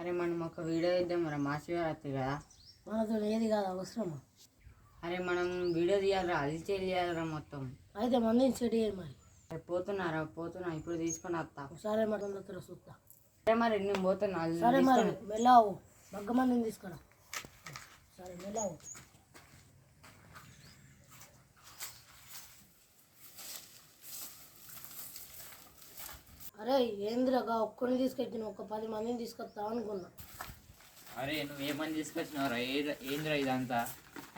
అరే మనం ఒక వీడియో ఇద్దాం మరి మా శివరాత్రి కదా. మనతో ఏది కాదు అవసరమా? అరే మనం వీడియో తీయాలరా అది చేయాలరా మొత్తం. అయితే మంది చెడి మరి. అరే పోతున్నారా పోతున్నా ఇప్పుడు తీసుకొని వస్తా. సరే మరి అందరితో చూస్తా. సరే మరి నేను పోతున్నా సరే మరి మెల్లావు బగ్గ మందిని తీసుకురా. సరే మెల్లావు అరే ఏంద్రగా ఒక్కరిని తీసుకొచ్చిన ఒక పది మందిని తీసుకొస్తా అనుకున్నా. అరే నువ్వు ఏమని తీసుకొచ్చినావురా? ఏంద్రా ఇదంతా?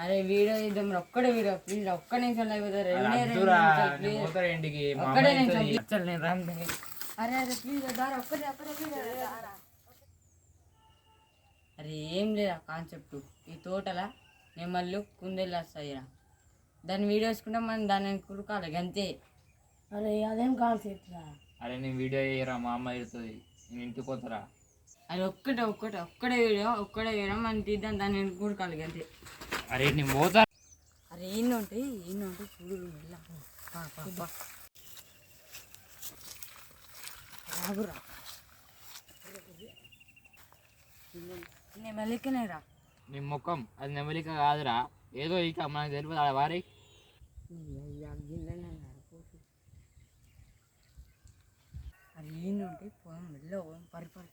అరే వీడియో ఇద్దాం రా, ఒక్కడే వీడియో. ప్లీజ్ ఒక్క నిమిషం లేకపోతే రెండే రెండు అద్దురా నిమిషాలు, please. ఇంటికి ఒక్కడే అమ్మ నిమిషం, ఇంటికి. please. అసలు నేను రాను. అరే అరే ప్లీజ్ దారా ఒక్కడే ఒక్కడే వీడియో దారా. అరే ఏం లేదా కాన్సెప్ట్? ఈ తోటల? నెమ్మళ్ళు కుందేళ్ళు వస్తాయిరా. దాన్ని వీడియో వేసుకుంటే మనం దాన్ని కురుకాలి అంతే అరే అదేం కాన్సెప్ట్ రా అరే నేను వీడియో చేయరా మా అమ్మ ఇడుతుంది నేను ఇంటికి పోతారా? అది ఒక్కటే ఒక్కటే ఒక్కడే వీడియో ఒక్కడే వీడియో మనం తీద్దాం దాన్ని కురుకాలి అంతే అరే నేను పోతా. అరే ఏంటి ఉంటాయి ఏంటి ఉంటాయి చూడు మెల్ల. పా, పా, పా. రాగురా. నేను మెల్లెక్కనే రా నీ ముఖం అది నెమలిక కాదురా. ఏదో ఇక మనకు తెలియదు ఆడ వారి. అది ఏంటి ఉంటాయి పోదాం మెల్ల పోదాం పరి పరి